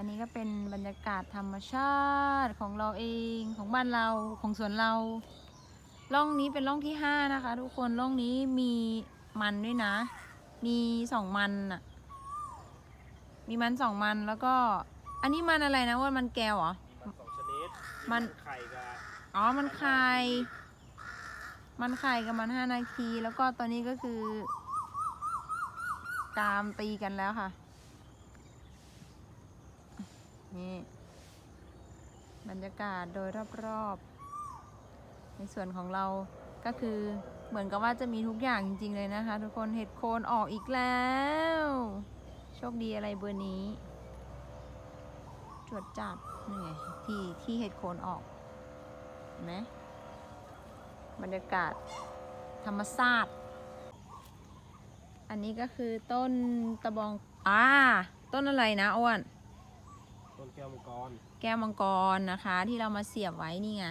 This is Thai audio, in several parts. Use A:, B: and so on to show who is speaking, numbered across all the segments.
A: อันนี้ก็เป็นบรรยากาศธรรมชาติของเราเองของบ้านเราของสวนเรา ร่องนี้เป็นร่องที่ห้านะคะ ทุกคนร่องนี้มีมันด้วยนะ มีสองมันอะมีมันสองมันแล้วก็ อันนี้มันอะไรนะว่ามันแก้วเหรอ
B: มันสองชนิด
A: มัน
B: ไข่กับ
A: อ๋อ มันไข่ มันไข่กับมันห้านาที แล้วก็ตอนนี้ก็คือ ตามตีกันแล้วค่ะ นี่ บรรยากาศโดยรอบๆ ในส่วนของเราก็คือเหมือนกับว่าจะมีทุกอย่างจริง ๆ เลยนะคะ ทุกคนเห็ดโคนออกอีกแล้ว โชคดีอะไรเบอร์นี้จวดจัดนี่ไงที่ที่เห็ดโคนออกเห็นไหมบรรยากาศธรรมชาติอันนี้ก็คือต้นตะบอง อ่า ต้นอะไรนะอ้วน
B: ก้วมังกร
A: แก้วมังกรนะคะ ที่เรามาเสียบไว้นี่ไง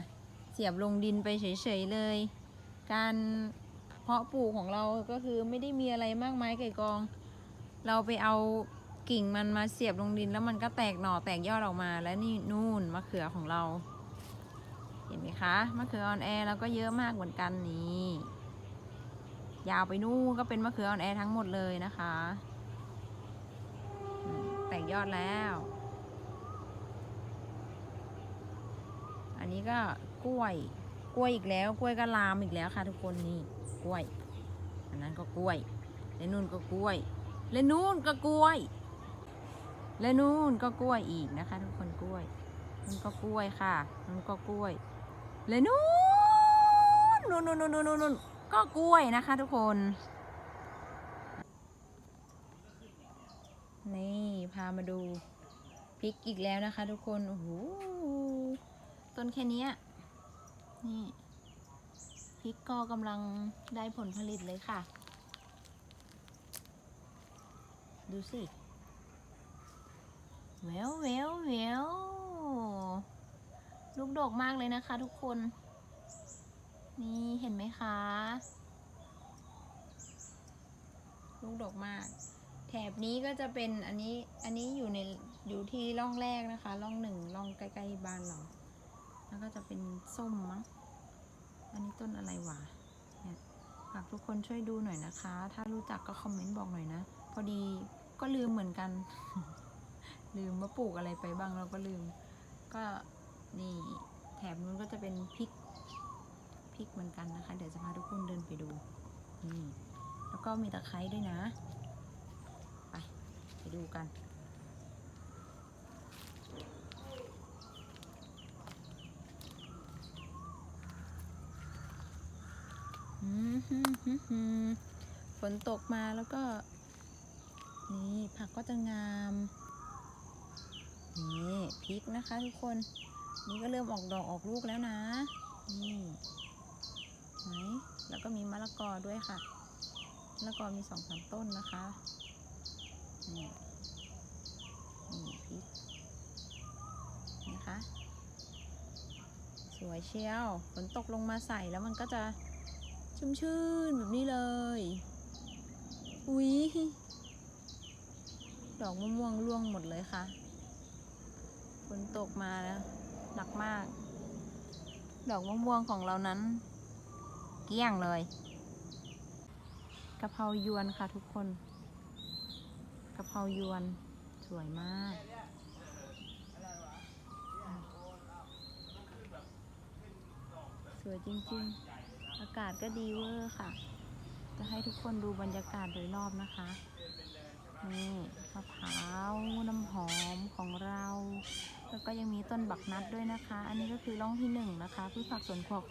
A: เสียบลงดินไปเฉยๆเลย การเพาะปลูกของเราก็คือไม่ได้มีอะไรมากมายไก่กอง เราไปเอากิ่งมันมาเสียบลงดินแล้วมันก็แตกหน่อแตกยอดออกมาแล้วนี่นู่นมะเขือของเรา เห็นไหมคะมะเขือออนแอร์เราก็เยอะมากเหมือนกันนี่ยาวไปนู่นก็เป็นมะเขือออนแอร์ทั้งหมดเลยนะคะ แตกยอดแล้ว อันนี้ก็กล้วย กล้วยอีกแล้ว กล้วยก็ลามอีกแล้วค่ะ ทุกคนนี่กล้วย อันนั้นก็กล้วยและนู่นก็กล้วยและนู่นก็กล้วยและนู่นก็กล้วยอีกนะคะ ทุกคนกล้วยนู่นก็กล้วยค่ะนู่นก็กล้วยและนู่นนู่นนู่นนู่นนู่นนู่นก็กล้วยนะคะ ทุกคน นี่พามาดูพริกอีกแล้วนะคะ ทุกคนโอ้โห ต้นแค่นี้นี่พริกก็กำลังได้ผลผลิตเลยค่ะ ดูสิแววแววแววลูกดกมากเลยนะคะทุกคน นี่เห็นไหมคะ ลูกดกมาก แถบนี้ก็จะเป็นอันนี้ อันนี้อยู่ในอยู่ที่ร่องแรกนะคะ ร่องหนึ่งร่องใกล้ๆบ้านเรา แล้วก็จะเป็นส้มมั้ง อันนี้ต้นอะไรวะเนี่ยฝากทุกคนช่วยดูหน่อยนะคะ ถ้ารู้จักก็คอมเมนต์บอกหน่อยนะ พอดีก็ลืมเหมือนกัน ลืมว่าปลูกอะไรไปบ้างเราก็ลืม ก็นี่แถบนู้นก็จะเป็นพริก พริกเหมือนกันนะคะ เดี๋ยวจะพาทุกคนเดินไปดู นี่ แล้วก็มีตะไคร้ด้วยนะ ไป ไปดูกัน อืมฮึ่มฮึ่มฮึ่ม ฝนตกมาแล้วก็ นี่ผักก็จะงาม นี่พริกนะคะทุกคน นี่ก็เริ่มออกดอกออกลูกแล้วนะ นี่ไหนแล้วก็มีมะละกอด้วยค่ะมะละกอมีสองสามต้นนะคะนี่นี่พริกนะคะ สวยเชียวฝนตกลงมาใส่แล้วมันก็จะ ชุ่มชื่นแบบนี้เลย อุ๊ย ดอกมะม่วงร่วงหมดเลยค่ะ ฝนตกมาแล้วหนักมาก ดอกมะม่วงของเรานั้น เกลี้ยงเลยกะเพรายวนค่ะทุกคนกะเพรายวนสวยมากสวยจริงๆ อากาศก็ดีเวอร์ค่ะ จะให้ทุกคนดูบรรยากาศโดยรอบนะคะ นี่มะพร้าวน้ำหอมของเรา แล้วก็ยังมีต้นบักนัดด้วยนะคะ อันนี้ก็คือร่องที่หนึ่งนะคะพืชผักสวนครัว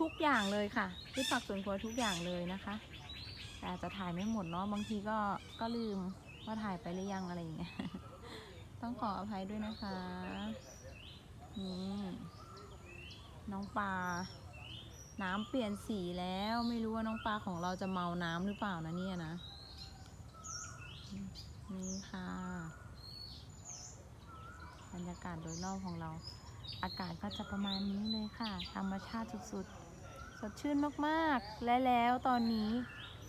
A: ทุกอย่างเลยค่ะพืชผักสวนครัวทุกอย่างเลยนะคะ แต่จะถ่ายไม่หมดเนาะบางทีก็ก็ลืมว่าถ่ายไปหรือยังอะไรอย่างเงี้ยต้องขออภัยด้วยนะคะนี่น้องปลา น้ำเปลี่ยนสีแล้วไม่รู้ว่าน้องปลาของเราจะเมาน้ำหรือเปล่านะเนี่ยนะ นี่ค่ะ บรรยากาศโดยรอบของเรา อากาศก็จะประมาณนี้เลยค่ะ ธรรมชาติสุดๆ สดชื่นมากๆ และแล้วตอนนี้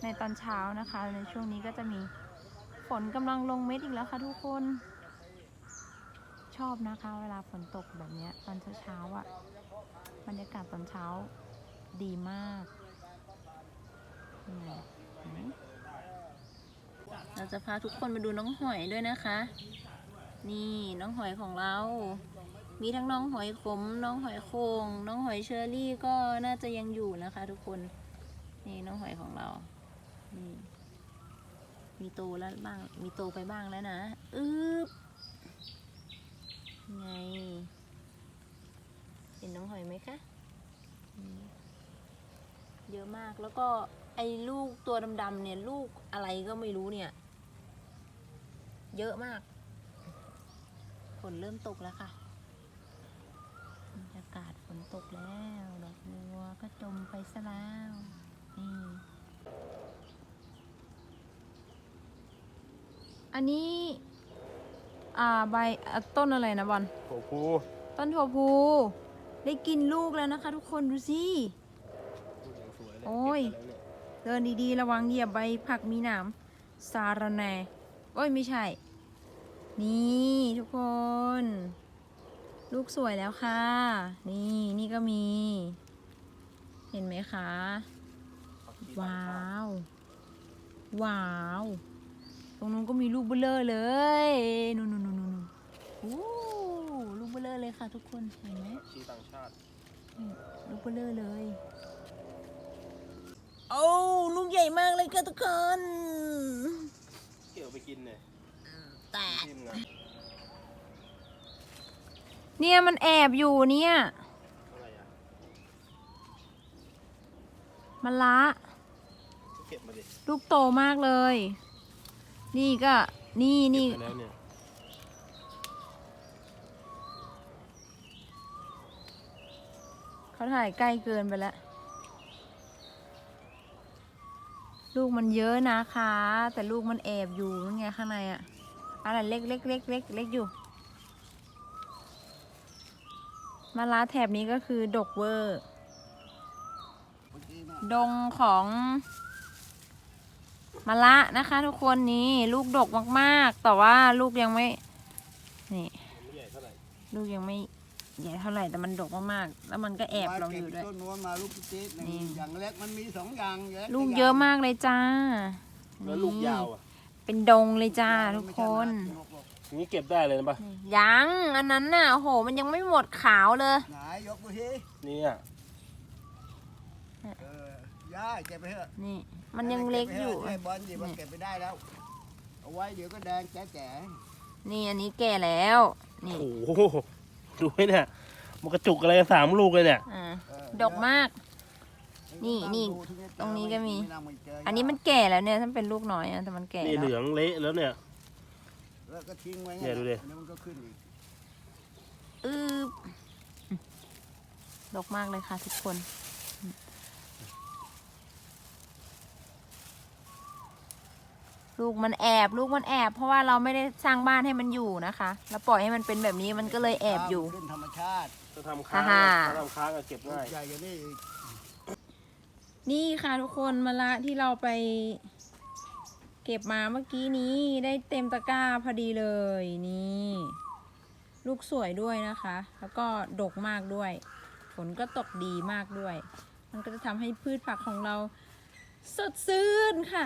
A: ในตอนเช้านะคะ ในช่วงนี้ก็จะมีฝนกำลังลงเม็ดอีกแล้วค่ะทุกคน ชอบนะคะ เวลาฝนตกแบบนี้ตอนเช้าๆอะ่ะบรรยากาศตอนเช้า ดีมากนี่ไงเห็นไหมเราจะพาทุกคนมาดูน้องหอยด้วยนะคะ นี่น้องหอยของเรา มีทั้งน้องหอยขม น้องหอยโคงน้องหอยเชอรี่ก็น่าจะยังอยู่นะคะ ทุกคน นี่น้องหอยของเรา นี่ มีโตแล้วบ้าง มีโตไปบ้างแล้วนะ อึ๊บ ไง เห็นน้องหอยไหมคะอืม เยอะมากแล้วก็ไอ้ลูกตัวดำๆเนี่ยลูกอะไรก็ไม่รู้เนี่ย เยอะมากฝนเริ่มตกแล้วค่ะบรรยากาศฝนตกแล้วดอกบัวก็จมไปซะแล้วนี่อันนี้ อ่าใบอะต้นอะไรนะบอล
B: โอ้โห
A: ต้นถั่วพูได้กินลูกแล้วนะคะ ทุกคนดูสิ
B: อย่างสวยเลย
A: โอ้ย
B: เก็บไปแล้วเนี่ย
A: เดินดีๆ ระวังเหยียบใบผักมีหนามสาระแหน่โอ้ย ไม่ใช่ นี่ทุกคน ลูกสวยแล้วค่ะ นี่นี่ก็มี เห็นไหมคะ ว้าว ว้าว ตรงนู้นก็มีลูกเบลเลอร์เลยนู่นนู่นนู่นนู่นโอ้ลูกเบลเลอร์เลยค่ะทุกคน เห็นไหม
B: ชีต่างชาติ
A: ลูกเบลเลอร์เลย โอ้ลูกใหญ่มากเลยค่ะทุกคน
B: เกี่ยวไปกินเนี่ย
A: แตก
B: ทิมงาน
A: เนี่ยมันแอบอยู่เนี่ย
B: อะไรอะ
A: มันละ
B: เก็บมาดิ
A: ลูกโตมากเลย นี่ก็นี่นี่
B: เก็บไปแล้วเนี่ย
A: เขาถ่ายใกล้เกินไปแล้ว ลูกมันเยอะนะคะ แต่ลูกมันแอบอยู่นั่นไงข้างในอะอะไรเล็กเล็กเล็กเล็กเล็กอยู่มาลาแถบนี้ก็คือดกเวอร์ ดงของมะละนะคะ ทุกคนนี่ลูกดกมากๆ แต่ว่าลูกยังไม่ นี่ ลูกยังไม่ ใหญ่เท่าไหร่แต่มันดกมากๆ แล้วมันก็แอบเราอยู่ด้วย
C: ต้นนู้นมาลูกจิ๊ดหนึ่ง
A: นี่
C: อย่างเล็กมันมีสองอย่างใหญ่
A: ลูกเยอะมากเลยจ้า
B: แล้วลูกยาวอะ
A: เป็นดงเลยจ้าทุกคน
B: อย่างนี้เก็บได้เลยนะปะ
A: นี่ยังอันนั้นน่ะโอ้โหมันยังไม่หมดขาวเลย
C: ไหนยกมือที
B: นี่อะ
C: เออย่าเก็บไปเถอะ
A: นี่ มันยังเล็กอยู่
C: ให้บอลหยิบมันเก็บไปได้แล้วเอาไว้เดี๋ยวก็แดงแจ๋
A: นี่อันนี้แก่แล้วนี่
B: โอ้โห ดูไว้เนี่ย มันกระจุกอะไรกันสามลูกเลยเนี่ย
A: อ่า
C: ๆเออ
A: ดกมาก นี่นี่
C: ดูที่เจอ
A: ตรงนี้ก็มี
C: ไน่าไเจ
A: อันนี้มันแก่แล้วเนี่ยถ้าเป็นลูกน้อยอะแต่มันแก่
B: นี่
A: แล้
B: เหลื
A: ว
B: องเละแล้วเนี่ย
C: แล้วก็ทิ้งไว้
B: เนี่ยดูดิ
C: อันนี้มันก็ขึ้นอีก
A: อืบดกมากเลยค่ะทุกคน ลูกมันแอบลูกมันแอบ เพราะว่าเราไม่ได้สร้างบ้านให้มันอยู่นะคะแล้วปล่อยให้มันเป็นแบบนี้มันก็เลยแอบอยู่
C: ขึ้นธรรมชาติ
B: จะทำค้าง
A: ฮ่า
B: ถ้าทำค้างก็เก็บ
C: ลู
B: ง่าย
C: กใหญ่กว่านี้อีก
A: นี่ค่ะทุกคนมะละที่เราไป เก็บมาเมื่อกี้นี้ได้เต็มตะกร้าพอดีเลยนี่ ลูกสวยด้วยนะคะ แล้วก็ดกมากด้วย ฝนก็ตกดีมากด้วย มันก็จะทำให้พืชผักของเรา สดชื่นค่ะ